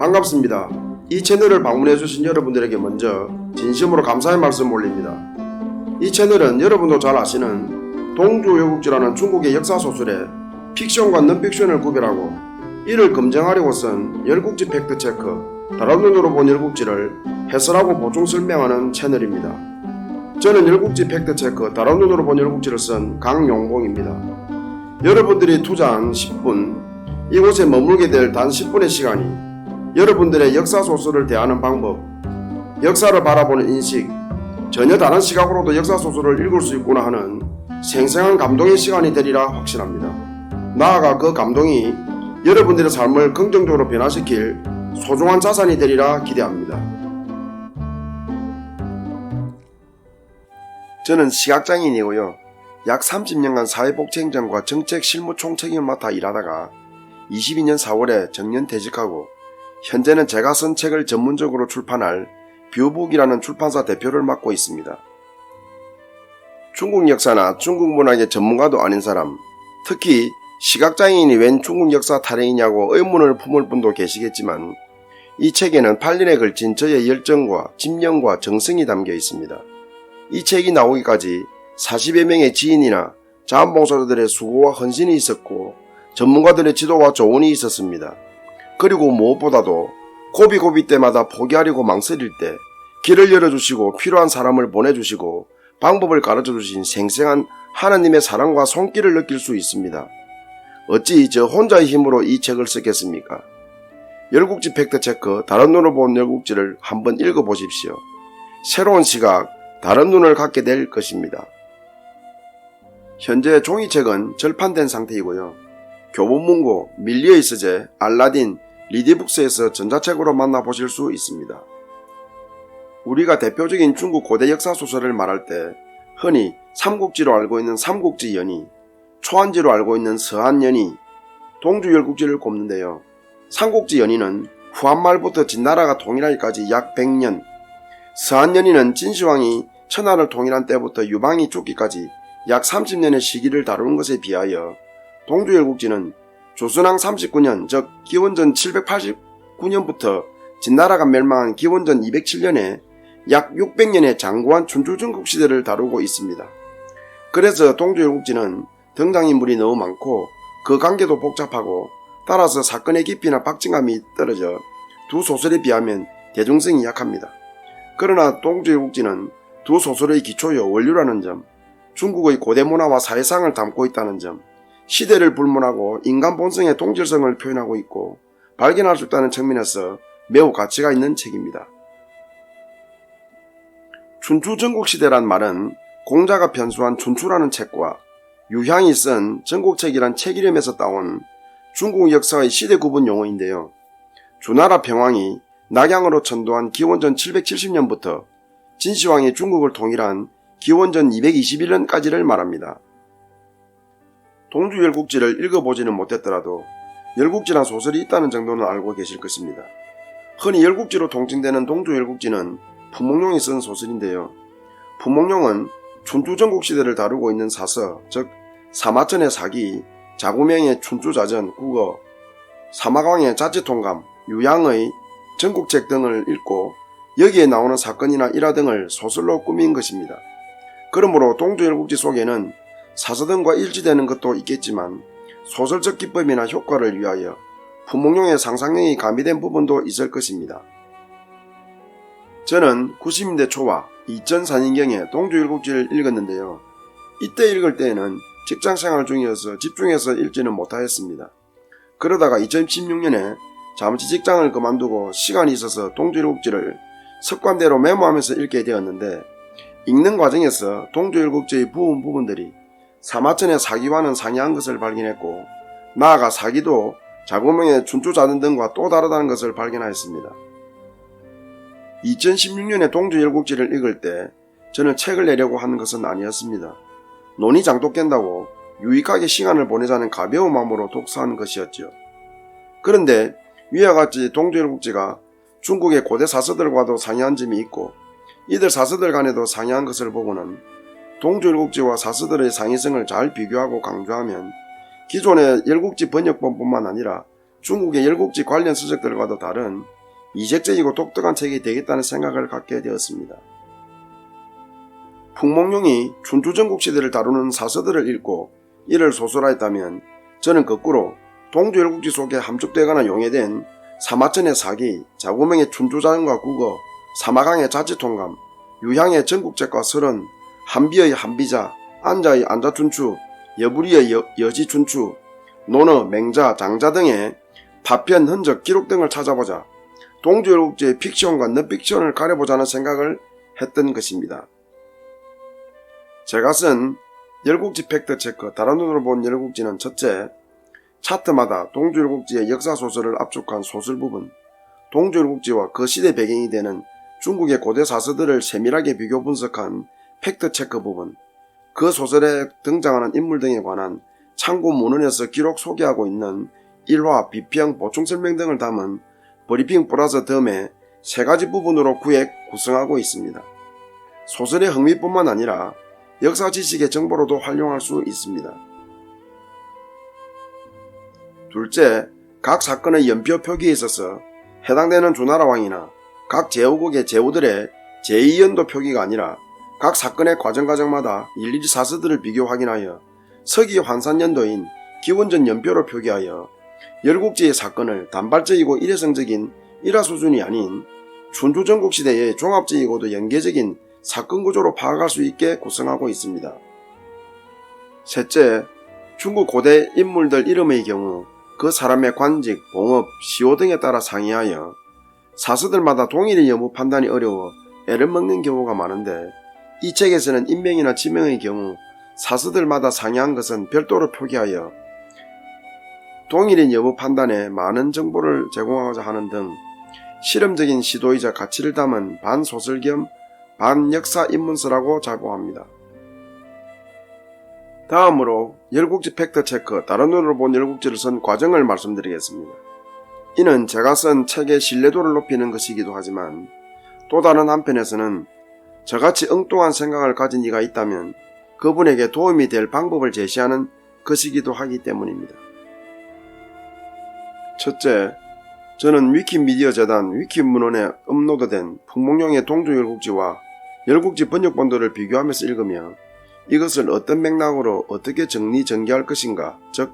반갑습니다. 이 채널을 방문해주신 여러분들에게 먼저 진심으로 감사의 말씀 올립니다. 이 채널은 여러분도 잘 아시는 동주여국지라는 중국의 역사소설에 픽션과 넌픽션을 구별하고 이를 검증하려고 쓴 열국지 팩트체크 다른 눈으로 본 열국지를 해설하고 보충 설명하는 채널입니다. 저는 열국지 팩트체크 다른 눈으로 본 열국지를 쓴 강용봉입니다. 여러분들이 투자한 10분 이곳에 머물게 될 단 10분의 시간이 여러분들의 역사 소설을 대하는 방법, 역사를 바라보는 인식, 전혀 다른 시각으로도 역사 소설을 읽을 수 있구나 하는 생생한 감동의 시간이 되리라 확신합니다. 나아가 그 감동이 여러분들의 삶을 긍정적으로 변화시킬 소중한 자산이 되리라 기대합니다. 저는 시각장애인이고요. 약 30년간 사회복지행정과 정책 실무 총책임을 맡아 일하다가 22년 4월에 정년 퇴직하고 현재는 제가 쓴 책을 전문적으로 출판할 뷰북이라는 출판사 대표를 맡고 있습니다. 중국 역사나 중국 문학의 전문가도 아닌 사람, 특히 시각장애인이 웬 중국 역사 탈행이냐고 의문을 품을 분도 계시겠지만 이 책에는 8년에 걸친 저의 열정과 집념과 정성이 담겨 있습니다. 이 책이 나오기까지 40여 명의 지인이나 자원봉사자들의 수고와 헌신이 있었고 전문가들의 지도와 조언이 있었습니다. 그리고 무엇보다도 고비고비 때마다 포기하려고 망설일 때 길을 열어주시고 필요한 사람을 보내주시고 방법을 가르쳐 주신 생생한 하나님의 사랑과 손길을 느낄 수 있습니다. 어찌 저 혼자의 힘으로 이 책을 쓰겠습니까? 열국지 팩트체크 다른 눈으로 본 열국지를 한번 읽어보십시오. 새로운 시각, 다른 눈을 갖게 될 것입니다. 현재 종이책은 절판된 상태이고요. 교보문고, 밀리어이스제, 알라딘, 리디북스에서 전자책으로 만나보실 수 있습니다. 우리가 대표적인 중국 고대 역사 소설을 말할 때 흔히 삼국지로 알고 있는 삼국지 연의, 초안지로 알고 있는 서한연의, 동주 열국지를 꼽는데요. 삼국지 연의는 후한말부터 진나라가 통일하기까지 약 100년, 서한연의는 진시황이 천하를 통일한 때부터 유방이 죽기까지 약 30년의 시기를 다루는 것에 비하여 동주열국지는 조선왕 39년 즉 기원전 789년부터 진나라가 멸망한 기원전 207년에 약 600년의 장구한 춘추전국 시대를 다루고 있습니다. 그래서 동주열국지는 등장인물이 너무 많고 그 관계도 복잡하고 따라서 사건의 깊이나 박진감이 떨어져 두 소설에 비하면 대중성이 약합니다. 그러나 동주열국지는 두 소설의 기초요 원류라는 점, 중국의 고대 문화와 사회상을 담고 있다는 점, 시대를 불문하고 인간 본성의 동질성을 표현하고 있고 발견할 수 있다는 측면에서 매우 가치가 있는 책입니다. 춘추 전국시대란 말은 공자가 편수한 춘추라는 책과 유향이 쓴 전국책이란 책 이름에서 따온 중국 역사의 시대 구분 용어인데요. 주나라 평왕이 낙양으로 천도한 기원전 770년부터 진시황이 중국을 통일한 기원전 221년까지를 말합니다. 동주 열국지를 읽어보지는 못했더라도 열국지란 소설이 있다는 정도는 알고 계실 것입니다. 흔히 열국지로 통칭되는 동주 열국지는 품목룡이 쓴 소설인데요. 품목룡은 춘추 전국 시대를 다루고 있는 사서, 즉 사마천의 사기, 자구명의 춘추자전, 국어, 사마광의 자치통감, 유양의 전국책 등을 읽고 여기에 나오는 사건이나 일화 등을 소설로 꾸민 것입니다. 그러므로 동주열국지 속에는 사서등과 일치되는 것도 있겠지만 소설적 기법이나 효과를 위하여 품목용의 상상력이 가미된 부분도 있을 것입니다. 저는 90년대 초와 2004년경에 동주일국지를 읽었는데요. 이때 읽을 때에는 직장생활 중이어서 집중해서 읽지는 못하였습니다. 그러다가 2016년에 잠시 직장을 그만두고 시간이 있어서 동주일국지를 습관대로 메모하면서 읽게 되었는데 읽는 과정에서 동주일국지의 부분 부분들이 사마천의 사기와는 상이한 것을 발견했고 나아가 사기도 자구명의 춘추자전 등과 또 다르다는 것을 발견하였습니다. 2016년에 동주열국지를 읽을 때 저는 책을 내려고 하는 것은 아니었습니다. 논이 장독된다고 유익하게 시간을 보내자는 가벼운 마음으로 독서하는 것이었죠. 그런데 위와 같이 동주열국지가 중국의 고대 사서들과도 상이한 점이 있고 이들 사서들 간에도 상이한 것을 보고는 동주열국지와 사서들의 상이성을 잘 비교하고 강조하면 기존의 열국지 번역본뿐만 아니라 중국의 열국지 관련 서적들과도 다른 이색적이고 독특한 책이 되겠다는 생각을 갖게 되었습니다. 풍몽룡이 춘추전국 시대를 다루는 사서들을 읽고 이를 소설하였다면 저는 거꾸로 동주열국지 속에 함축되거나 용해된 사마천의 사기, 자구명의 춘추자연과 국어, 사마강의 자치통감, 유향의 전국책과 설은, 한비의 한비자, 안자의 안자춘추, 여부리의 여, 여지춘추, 논어, 맹자, 장자 등의 파편, 흔적, 기록 등을 찾아보자 동주열국지의 픽션과 넌픽션을 가려보자는 생각을 했던 것입니다. 제가 쓴 열국지 팩트 체크 다른 눈으로 본 열국지는 첫째, 차트마다 동주열국지의 역사소설을 압축한 소설 부분, 동주열국지와 그 시대 배경이 되는 중국의 고대 사서들을 세밀하게 비교 분석한 팩트체크 부분, 그 소설에 등장하는 인물 등에 관한 참고 문헌에서 기록 소개하고 있는 일화, 비평, 보충 설명 등을 담은 브리핑 플러스 덤의 세 가지 부분으로 구획 구성하고 있습니다. 소설의 흥미뿐만 아니라 역사 지식의 정보로도 활용할 수 있습니다. 둘째, 각 사건의 연표 표기에 있어서 해당되는 주나라 왕이나 각 제후국의 제후들의 제2연도 표기가 아니라 각 사건의 과정 과정마다 일일이 사서들을 비교 확인하여 서기 환산연도인 기원전 연표로 표기하여 열국지의 사건을 단발적이고 일회성적인 일화 수준이 아닌 춘추전국 시대의 종합적이고도 연계적인 사건 구조로 파악할 수 있게 구성하고 있습니다. 셋째, 중국 고대 인물들 이름의 경우 그 사람의 관직, 봉업, 시호 등에 따라 상이하여 사서들마다 동일의 여부 판단이 어려워 애를 먹는 경우가 많은데 이 책에서는 인명이나 지명의 경우 사서들마다 상이한 것은 별도로 표기하여 동일인 여부 판단에 많은 정보를 제공하고자 하는 등 실험적인 시도이자 가치를 담은 반소설 겸 반역사 입문서라고 자부합니다. 다음으로 열국지 팩트 체크 다른 눈으로 본 열국지를 쓴 과정을 말씀드리겠습니다. 이는 제가 쓴 책의 신뢰도를 높이는 것이기도 하지만 또 다른 한편에서는 저같이 엉뚱한 생각을 가진 이가 있다면 그분에게 도움이 될 방법을 제시하는 것이기도 하기 때문입니다. 첫째, 저는 위키미디어 재단 위키문헌에 업로드된 풍몽룡의 동주열국지와 열국지 번역본들을 비교하면서 읽으며 이것을 어떤 맥락으로 어떻게 정리 전개할 것인가, 즉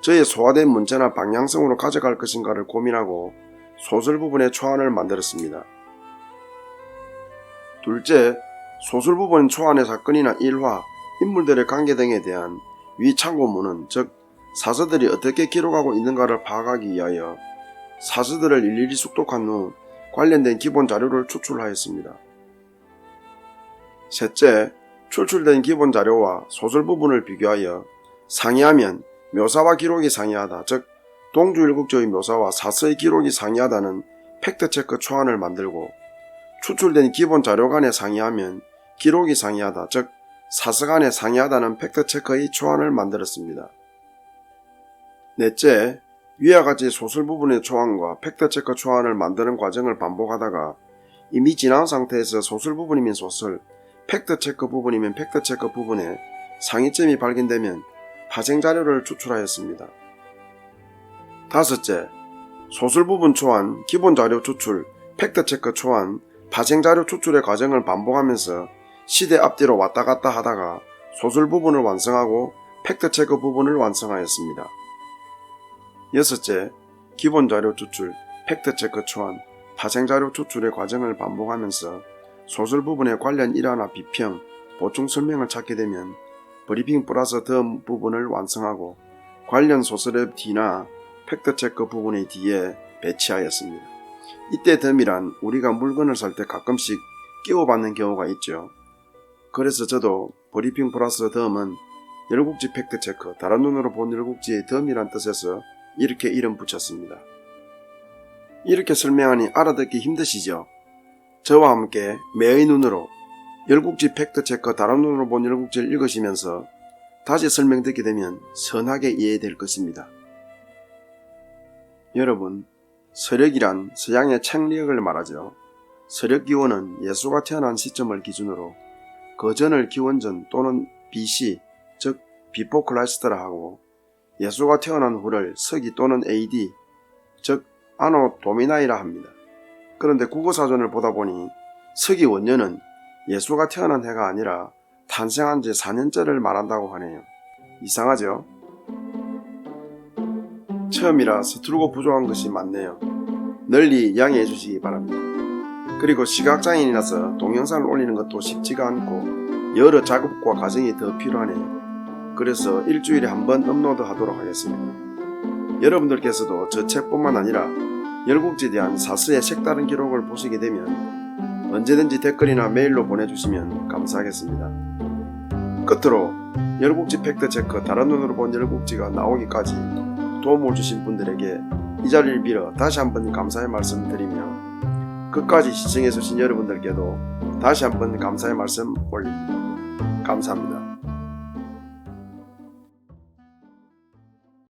저의 소화된 문체나 방향성으로 가져갈 것인가를 고민하고 소설 부분의 초안을 만들었습니다. 둘째, 소설 부분 초안의 사건이나 일화, 인물들의 관계 등에 대한 위 참고문은 즉 사서들이 어떻게 기록하고 있는가를 파악하기 위하여 사서들을 일일이 숙독한 후 관련된 기본 자료를 추출하였습니다. 셋째, 출출된 기본 자료와 소설 부분을 비교하여 상이하면 묘사와 기록이 상이하다, 즉 동주일국조의 묘사와 사서의 기록이 상이하다는 팩트체크 초안을 만들고 추출된 기본 자료 간에 상이하면 기록이 상이하다, 즉 사서 간에 상이하다는 팩트체크의 초안을 만들었습니다. 넷째, 위와 같이 소설 부분의 초안과 팩트체크 초안을 만드는 과정을 반복하다가 이미 지난 상태에서 소설 부분이면 소설, 팩트체크 부분이면 팩트체크 부분에 상이점이 발견되면 파생 자료를 추출하였습니다. 다섯째, 소설 부분 초안, 기본 자료 추출, 팩트체크 초안, 파생 자료 추출의 과정을 반복하면서 시대 앞뒤로 왔다 갔다 하다가 소설 부분을 완성하고 팩트체크 부분을 완성하였습니다. 여섯째, 기본 자료 추출, 팩트체크 초안, 파생 자료 추출의 과정을 반복하면서 소설 부분의 관련 일화나 비평, 보충 설명을 찾게 되면 브리핑 플러스 덤 부분을 완성하고 관련 소설의 뒤나 팩트체크 부분의 뒤에 배치하였습니다. 이때 덤이란 우리가 물건을 살 때 가끔씩 끼워 받는 경우가 있죠. 그래서 저도 브리핑 플러스 덤은 열국지 팩트체크, 다른 눈으로 본 열국지의 덤이란 뜻에서 이렇게 이름 붙였습니다. 이렇게 설명하니 알아듣기 힘드시죠? 저와 함께 매의 눈으로 열국지 팩트체크 다른 눈으로 본 열국지를 읽으시면서 다시 설명드리게 되면 선하게 이해될 것입니다. 여러분, 서력이란 서양의 책력을 말하죠. 서력 기원은 예수가 태어난 시점을 기준으로 그 전을 기원전 또는 BC, 즉 비포 클라이스트라 하고 예수가 태어난 후를 서기 또는 AD, 즉 아노 도미나이라 합니다. 그런데 국어사전을 보다 보니 서기 원년은 예수가 태어난 해가 아니라 탄생한 지 4년째를 말한다고 하네요. 이상하죠? 처음이라 서투르고 부족한 것이 많네요. 널리 양해해 주시기 바랍니다. 그리고 시각장애인이라서 동영상을 올리는 것도 쉽지가 않고 여러 작업과 과정이 더 필요하네요. 그래서 일주일에 한 번 업로드 하도록 하겠습니다. 여러분들께서도 저 책뿐만 아니라 열국지에 대한 사스의 색다른 기록을 보시게 되면 언제든지 댓글이나 메일로 보내주시면 감사하겠습니다. 끝으로 열국지 팩트체크 다른 눈으로 본 열국지가 나오기까지 도움을 주신 분들에게 이 자리를 빌어 다시 한번 감사의 말씀 드리며 끝까지 시청해 주신 여러분들께도 다시 한번 감사의 말씀 올립니다. 감사합니다.